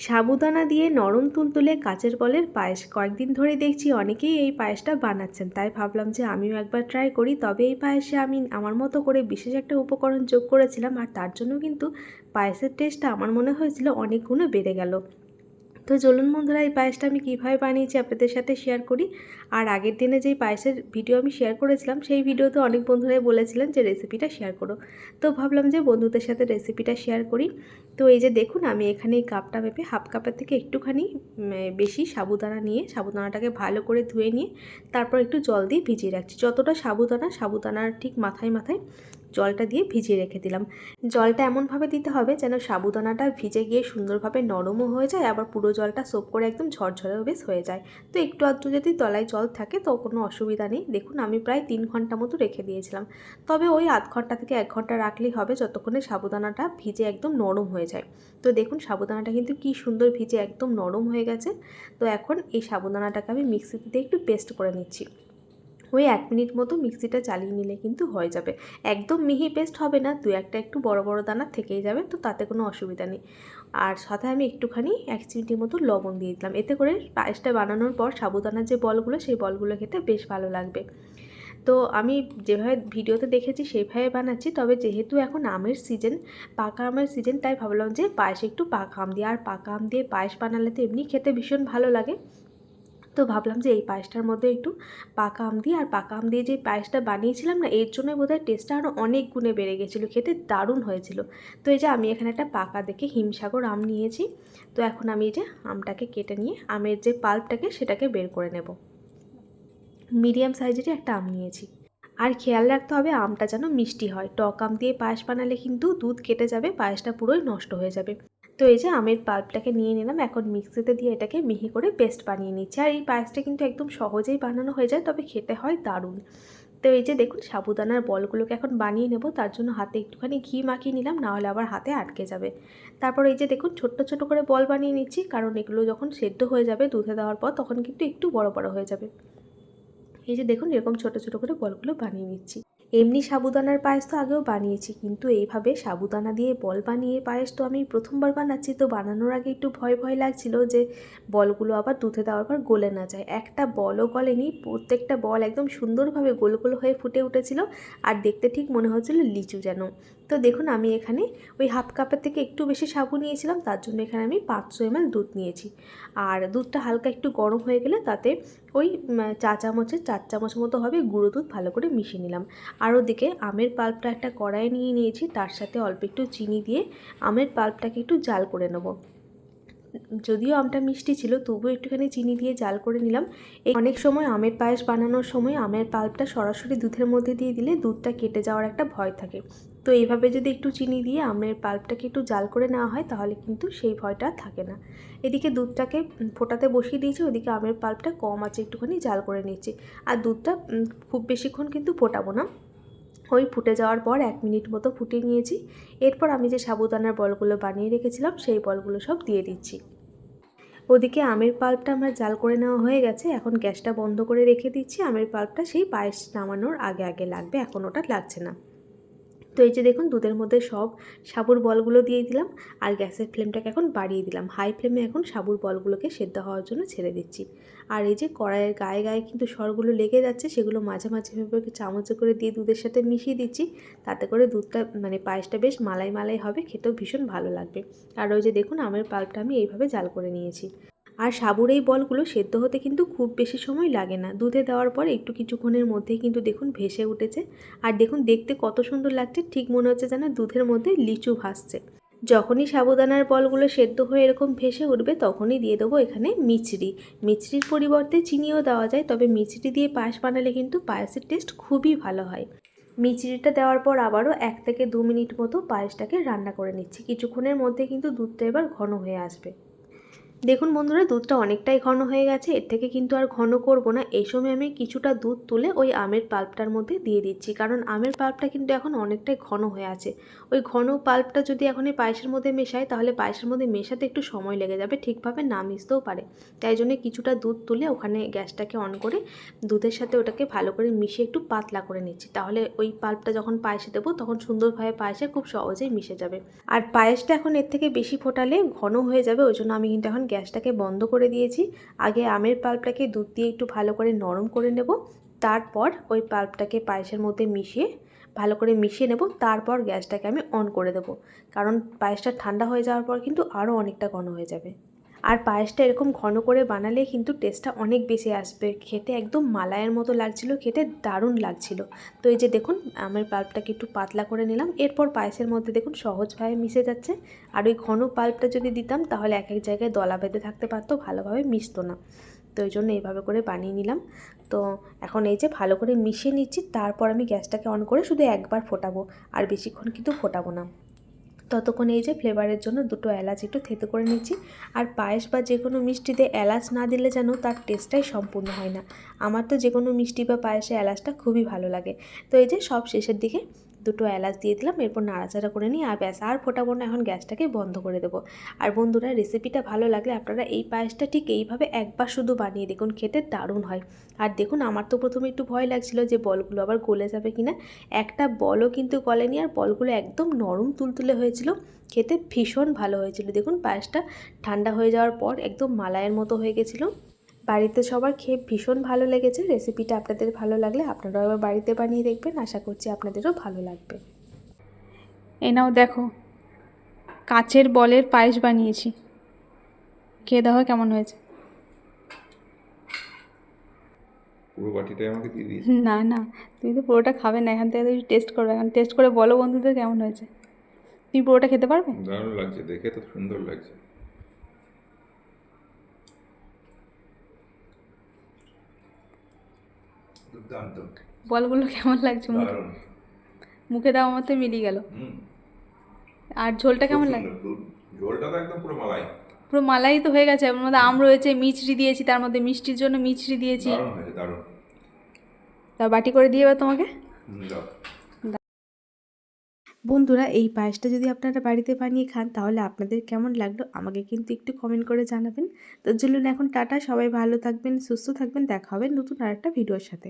সাবুদানা দিয়ে নরম তুলতুলে কাচের কলের পায়েস। কয়েকদিন ধরে দেখছি অনেকেই এই পায়েসটা বানাচ্ছেন। তাই ভাবলাম যে আমিও একবার ট্রাই করি। তবে এই পায়েসে আমি আমার মতো করে বিশেষ একটা উপকরণ যোগ করেছিলাম আর তার জন্য কিন্তু পায়েসের টেস্টটা আমার মনে হয়েছিল অনেক গুণে বেড়ে গেল। তো চলুন বন্ধুরা, এই পায়েসটা আমি কীভাবে বানিয়েছি আপনাদের সাথে শেয়ার করি। আর আগের দিনে যেই পায়েসের ভিডিও আমি শেয়ার করেছিলাম, সেই ভিডিওতে অনেক বন্ধুরাই বলেছিলেন যে রেসিপিটা শেয়ার করো। তো ভাবলাম যে বন্ধুদের সাথে রেসিপিটা শেয়ার করি। তো এই যে দেখুন, আমি এখানে এই কাপটা মেপে হাফ কাপের থেকে একটুখানি বেশি সাবুদানা নিয়ে, সাবুদানাটাকে ভালো করে ধুয়ে নিয়ে, তারপর একটু জল দিয়ে ভিজিয়ে রাখছি। যতটা সাবুদানা, সাবুদানার ঠিক মাথায় মাথায় জলটা দিয়ে ভিজিয়ে রেখে দিলাম। জলটা এমনভাবে দিতে হবে যেন সাবুদানাটা ভিজে গিয়ে সুন্দরভাবে নরমও হয়ে যায়, আবার পুরো জলটা সোপ করে একদম ঝরঝরেও বেশ হয়ে যায়। তো একটু আধটু যদি তলায় জল থাকে তো কোনো অসুবিধা নেই। দেখুন, আমি প্রায় তিন ঘণ্টা মতো রেখে দিয়েছিলাম। তবে ওই আধ ঘণ্টা থেকে এক ঘণ্টা রাখলেই হবে যতক্ষণে সাবুদানাটা ভিজে একদম নরম হয়ে যায়। তো দেখুন, সাবুদানাটা কিন্তু কি সুন্দর ভিজে একদম নরম হয়ে গেছে। তো এখন এই সাবুদানাটাকে আমি মিক্সিতে একটু পেস্ট করে নিচ্ছি। ওই এক মিনিট মতো মিক্সিটা চালিয়ে নিলে কিন্তু হয়ে যাবে। একদম মিহি পেস্ট হবে না দু একটা একটু বড় বড় দানা থেকেই যাবে, তো তাতে কোনো অসুবিধা নেই। আর সাথে আমি একটুখানি এক চিমটি মতো লবণ দিয়ে দিলাম। এতে করে পায়েসটা বানানোর পর সাবুদানার যে বলগুলো, সেই বলগুলো খেতে বেশ ভালো লাগবে। তো আমি যেভাবে ভিডিওতে দেখেছি, সেইভাবে বানাচ্ছি। তবে যেহেতু এখন আমের সিজন পাকা আমের সিজন তাই ভাবলাম যে পায়েসে একটু পাকা আম দিয়ে আর পাকা আম দিয়ে পায়েস বানালে তো এমনি খেতে ভীষণ ভালো লাগে। তো ভাবলাম যে এই পায়েসটার মধ্যে একটু পাকা আম দিয়ে, আর পাকা আম দিয়ে যে পায়েসটা বানিয়েছিলাম না, এর জন্যই বোধহয় টেস্টটা আরও অনেক গুণে বেড়ে গেছিল, খেতে দারুণ হয়েছিল। তো এই যে আমি এখানে একটা পাকা দেখে হিমসাগর আম নিয়েছি, তো এখন আমি এই যে আমটাকে কেটে নিয়ে, আমের যে পাল্পটাকে সেটাকে বের করে নেব। মিডিয়াম সাইজেরই একটা আম নিয়েছি। আর খেয়াল রাখতে হবে, আমটা যেন মিষ্টি হয়। টক আম দিয়ে পায়েস বানালে কিন্তু দুধ কেটে যাবে, পায়েসটা পুরোই নষ্ট হয়ে যাবে। তো এই যে আমের পাল্পটাকে নিয়ে নিলাম, এখন মিক্সিতে দিয়ে এটাকে মিহি করে পেস্ট বানিয়ে নিচ্ছি। আর এই পায়েসটা কিন্তু একদম সহজেই বানানো হয়ে যায়, তবে খেতে হয় দারুণ। তো এই যে দেখুন, সাবুদানার বলগুলোকে এখন বানিয়ে নেব, তার জন্য হাতে একটুখানি ঘি মাখিয়ে নিলাম, নাহলে আবার হাতে আটকে যাবে। তারপর এই যে দেখুন, ছোট্ট ছোট করে বল বানিয়ে নিচ্ছি, কারণ এগুলো যখন সেদ্ধ হয়ে যাবে দুধে দেওয়ার পর, তখন কিন্তু একটু বড় বড় হয়ে যাবে। এই যে দেখুন, এরকম ছোট ছোট করে বলগুলো বানিয়ে নিচ্ছি। এমনি সাবুদানার পায়েস তো আগেও বানিয়েছি, কিন্তু এইভাবে সাবুদানা দিয়ে বল বানিয়ে পায়েস তো আমি প্রথমবার বানাচ্ছি, তো বানানোর আগে একটু ভয় ভয় লাগছিল যে বলগুলো আবার দুধে দেওয়ার পর গলে না যায়। একটা বলও গলেনি, প্রত্যেকটা বল একদম সুন্দরভাবে গোল গোল হয়ে ফুটে উঠেছিল, আর দেখতে ঠিক মনে হচ্ছিল লিচু যেন। তো দেখুন, আমি এখানে ওই হাফ কাপের থেকে একটু বেশি সাবু নিয়েছিলাম, তার জন্য এখানে আমি পাঁচশো এমএল দুধ নিয়েছি। আর দুধটা হালকা একটু গরম হয়ে গেলে তাতে ওই চা চামচের চার চামচ মতো হবে গুঁড়ো দুধ ভালো করে মিশিয়ে নিলাম। আর ওদিকে আমের পাল্পটা একটা কড়াইয়ে নিয়ে নিয়েছি, তার সাথে অল্প একটু চিনি দিয়ে আমের পাল্পটাকে একটু জাল করে নেব। যদিও আমটা মিষ্টি ছিল, তবুও একটুখানি চিনি দিয়ে জাল করে নিলাম। এই অনেক সময় আমের পায়েস বানানোর সময় আমের পাল্পটা সরাসরি দুধের মধ্যে দিয়ে দিলে দুধটা কেটে যাওয়ার একটা ভয় থাকে। তো এইভাবে যদি একটু চিনি দিয়ে আমের পাল্পটাকে একটু জাল করে নেওয়া হয়, তাহলে কিন্তু সেই ভয়টা থাকে না। এদিকে দুধটাকে ফোটাতে বসিয়ে দিয়েছি, ওদিকে আমের পাল্পটা কম আছে, একটুখানি জাল করে নিচ্ছি। আর দুধটা খুব বেশিক্ষণ কিন্তু ফোটাবো না। ওই ফুটে যাওয়ার পর এক মিনিট মতো ফুটিয়ে নিয়েছি। এরপর আমি যে সাবুদানার বলগুলো বানিয়ে রেখেছিলাম, সেই বলগুলো সব দিয়ে দিচ্ছি। ওদিকে আমের পাল্পটা আমার জাল করে নেওয়া হয়ে গেছে, এখন গ্যাসটা বন্ধ করে রেখে দিচ্ছি। আমের পাল্পটা সেই পায়েস নামানোর আগে আগে লাগবে, এখন ওটা লাগছে না। তো এই যে দেখুন দুধের মধ্যে সব সাবুর বলগুলো দিয়ে দিলাম আর গ্যাসের ফ্লেমটাকে এখন বাড়িয়ে দিলাম। হাই ফ্লেমে এখন সাবুর বলগুলোকে সেদ্ধ হওয়ার জন্য ছেড়ে দিচ্ছি। আর এই যে কড়াইয়ের গায়ে গায়ে কিন্তু সরগুলো লেগে যাচ্ছে সেগুলো মাঝে মাঝে ভেবে চামচে করে দিয়ে দুধের সাথে মিশিয়ে দিচ্ছি। তাতে করে দুধটা মানে পায়েসটা বেশ মালাই মালাই হবে, খেতেও ভীষণ ভালো লাগবে। আর ওই যে দেখুন আমের পাল্পটা আমি এইভাবে জাল করে নিয়েছি। আর সাবুর এই বলগুলো সেদ্ধ হতে কিন্তু খুব বেশি সময় লাগে না। দুধে দেওয়ার পর একটু কিছুক্ষণের মধ্যেই কিন্তু দেখুন ভেসে উঠেছে। আর দেখুন, দেখতে কত সুন্দর লাগছে, ঠিক মনে হচ্ছে যেন দুধের মধ্যে লিচু ভাসছে। যখনই সাবুদানার বলগুলো সেদ্ধ হয়ে এরকম ভেসে উঠবে, তখনই দিয়ে দেবো এখানে মিচড়ি মিচড়ির পরিবর্তে চিনিও দেওয়া যায়, তবে মিচড়ি দিয়ে পায়েস বানালে কিন্তু পায়েসের টেস্ট খুবই ভালো হয়। মিচড়িটা দেওয়ার পর আবারও এক থেকে দু মিনিট মতো পায়েসটাকে রান্না করে নিচ্ছি। কিছুক্ষণের মধ্যে কিন্তু দুধটা এবার ঘন হয়ে আসবে। দেখুন বন্ধুরা, দুধটা অনেকটাই ঘন হয়ে গেছে। এর থেকে কিন্তু আর ঘন করব না। এই সময় আমি কিছুটা দুধ তুলে ওই আমের পাল্পটার মধ্যে দিয়ে দিচ্ছি। কারণ আমের পাল্পটা কিন্তু এখন অনেকটাই ঘন হয়ে আছে। ওই ঘন পাল্পটা যদি এখন এই পায়েসের মধ্যে মেশাই, তাহলে পায়েসের মধ্যে মেশাতে একটু সময় লেগে যাবে। ঠিকভাবে না মিশতেও পারে। তাই জন্য কিছুটা দুধ তুলে ওখানে গ্যাসটাকে অন করে দুধের সাথে ওটাকে ভালো করে মিশিয়ে একটু পাতলা করে নিচ্ছি। তাহলে ওই পাল্পটা যখন পায়েসে দেবো, তখন সুন্দরভাবে পায়েসে খুব সহজেই মিশে যাবে। আর পায়েসটা এখন এর থেকে বেশি ফোটালে ঘন হয়ে যাবে। ওই জন্য আমি কিন্তু এখন গ্যাসটাকে বন্ধ করে দিয়েছি। আগে আমের পাল্পটাকে দুধ দিয়ে একটু ভালো করে নরম করে নেব। তারপর ওই পাল্পটাকে পায়েসের মধ্যে মিশিয়ে ভালো করে মিশিয়ে নেব। তারপর গ্যাসটাকে আমি অন করে দেব। কারণ পায়েসটা ঠান্ডা হয়ে যাওয়ার পর কিন্তু আরও অনেকটা ঘন হয়ে যাবে। আর পায়েসটা এরকম ঘন করে বানালে কিন্তু টেস্টটা অনেক বেশি আসবে। খেতে একদম মালাইয়ের মতো লাগছিল, খেতে দারুণ লাগছিল। তো এই যে দেখুন, আমার পাল্পটাকে একটু পাতলা করে নিলাম। এরপর পায়েসের মধ্যে দেখুন সহজভাবে মিশে যাচ্ছে। আর ওই ঘন পাল্পটা যদি দিতাম, তাহলে এক এক জায়গায় দলা বেঁধে থাকতে পারতো, ভালোভাবে মিশতো না। তো ওই জন্য এইভাবে করে বানিয়ে নিলাম। তো এখন এই যে ভালো করে মিশিয়ে নিচ্ছি, তারপর আমি গ্যাসটাকে অন করে শুধু একবার ফোটাবো। আর বেশিক্ষণ কিন্তু ফোটাবো না। ততক্ষণ এই যে ফ্লেভারের জন্য দুটো এলাচ একটু থেতে করে নিচ্ছি। আর পায়েস বা যে কোনো মিষ্টিতে এলাচ না দিলে যেন তার টেস্টটাই সম্পূর্ণ হয় না। আমার তো যে কোনো মিষ্টি বা পায়েসে এলাচটা খুবই ভালো লাগে। তো এই যে সব শেষের দিকে দুটো এলাচ দিয়ে দিলাম, এরপর নাড়াচাড়া করে নিই আর ব্যাস, আর ফোটাবো না, এখন গ্যাসটাকে বন্ধ করে দেবো। আর বন্ধুরা রেসিপিটা ভালো লাগলে আপনারা এই পায়েসটা ঠিক এইভাবে একবার শুধু বানিয়ে দেখুন, খেতে দারুণ হয়। আর দেখুন, আমার তো প্রথমে একটু ভয় লাগছিল যে বলগুলো আবার গলে যাবে কিনা। একটা বলও কিন্তু গলেনি, আর বলগুলো একদম নরম তুলতুলে হয়েছিল। খেতে ভীষণ ভালো হয়েছিল। দেখুন, পায়েসটা ঠান্ডা হয়ে যাওয়ার পর একদম মালাইয়ের মতো হয়ে গেছিল। বাড়িতে সবার খেয়ে ভীষণ ভালো লেগেছে। রেসিপিটা আপনাদের ভালো লাগলে আপনারাও এবার বাড়িতে বানিয়ে দেখবেন। আশা করছি আপনাদেরও ভালো লাগবে। এই নাও দেখো কাচের বলের পায়েস বানিয়েছি। খেয়ে দেখো কেমন হয়েছে। পুরো বাটিটাই আমাকে দিয়ে দিয়েছে। না না তুমি তো পুরোটা খাবে না এখান থেকে তুমি টেস্ট করবে। এখন টেস্ট করে বলো বন্ধুদের কেমন হয়েছে। তুমি পুরোটা খেতে পারবে? দারুণ লাগছে দেখে তো সুন্দর লাগছে। বলগুলো কেমন লাগছে মুখে? মুখে দাও আমার তো মিলিয়ে গেল। আর ঝোলটা কেমন লাগে ঝোলটা তো একদম পুরো মালাই। পুরো মালাই তো হয়ে গেছে এর মধ্যে আম রয়েছে মিচড়ি দিয়েছি তার মধ্যে মিষ্টির জন্য মিচড়ি দিয়েছি। তা বাটি করে দিয়ে এবার তোমাকে? বন্ধুরা এই পায়েসটা যদি আপনারা বাড়িতে বানিয়ে খান তাহলে আপনাদের কেমন লাগল? আমাকে কিন্তু একটু কমেন্ট করে জানাবেন। তো চলুন এখন টাটা সবাই ভালো থাকবেন সুস্থ থাকবেন দেখা হবে নতুন আরেকটা ভিডিওর সাথে।